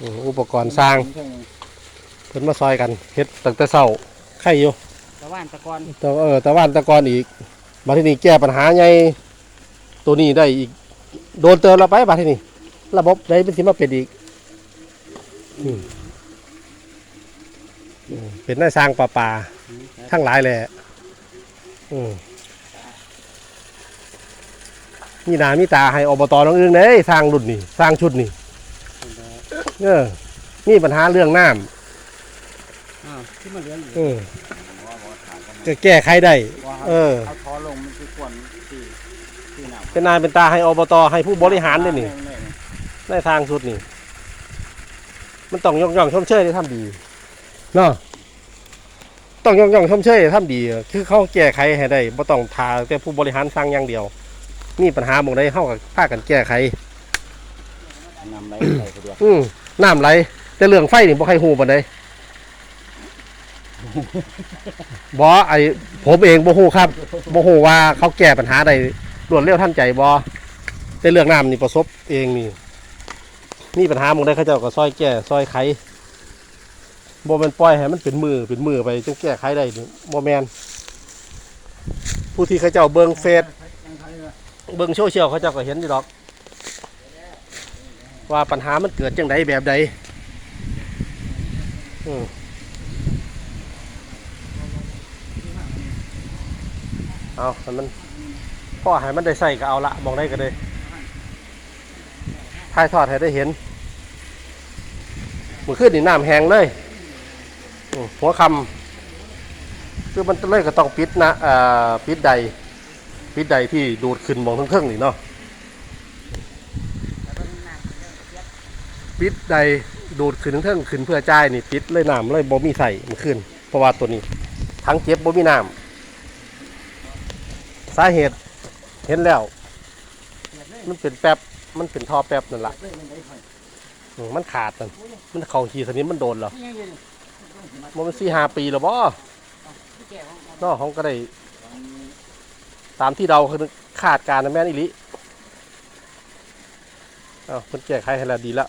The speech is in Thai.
อืมอุปกรณ์สร้างเพิ่นมาซอยกันเฮ็ดตั้งแต่เช้าไข่อยู่ตะวันตะกอนแต่เออแต่ว่านแตะกอนอีกมาที่นี่แก้ปัญหาใหญ่ตัวนี้ได้อีก โดนเตือนเราไปบาที่นี่ระบบได้เป็นสิมาเป็นอีกอืมอืมเป็นได้สร้างปลาปลาทั้งหลายแหละอืมมีหนามีตาให้อบตน้องอึ้งเด้ยสร้างรุ่นนี่สร้างชุดนี่ เออมีปัญหาเรื่องน้อ้าวที่มันเหลืออยู่ำเออจะแก้ไขได้ว่าเออเอาทอลงมันคือควรที่ที่หนาวเป็นนายเป็นตาให้อบตให้ผู้บริหารด้วยนี่ในทางสุดนี่ มันต้องยกย่องชมเชยได้ทำดีเนาะต้องยกย่องชมเชยได้ทำดี คือเขาแก้ไขให้ได้บ่ต้องทาแต่ผู้บริหารสั่งอย่างเดียว มีปัญหาหมองใดเฮากับพากันแก้ไขนำไรใส่สะดวกอืม น้ำไหล แต่เรื่องไฟนี่บ่ใครฮู้ปานใดบ่ไอผมเองบ่ฮู้ครับบ่ฮู้ว่าเขาแก้ปัญหาได้รวดเร็วทันใจบ่แต่เรื่องน้ำนี่ประสบเองนี่มีปัญหาหมองใดเขาเจ้าก็ซอยแก้ซอยไขบ่แม่นปล่อยให้มันเป็นมือเป็นมือไปจนแก้ไขได้นี่บ่แม่นผู้ที่เขาเจ้าเบิ่งเฟซเบิ่งโซเชียลเขาเจ้าก็เห็นอยู่ดอก ว่าปัญหามันเกิดจังไดแบบใดเอาให้มันพ่อให้มันได้ใส่ก็เอาละมองได้ก็ได้ถ่ายทอดให้ได้เห็นมือขึ้นนี่น้ำแห้งเลยหัวคำคือมันเลยก็ต้องปิดนะอ่าปิดใดปิดใดที่ดูดขึ้นมองทั้งเครื่องนี่เนาะ ปิดใดดูดขึ้นทั้งเทิงขึ้นเพื่อจ่ายนี่ปิดเลยน้ำเลยบ่มีใส่มันขึ้น เพราะว่าตัวนี้ทั้งเก็บบ่มีน้ำสาเหตุเห็นแล้ว มันเป็นแป๊บมันเป็นท่อแป๊บนั่นแหละมันขาดนั่นมันเข่าขี่สนิมมันโดนแล้วมันสี่ห้าปีแล้วบ่เนอกของก็ได้ ตามที่เราคาดการนะแม่นอีหลิเอ้ามันแก้ไขให้แล้วดีแล้ว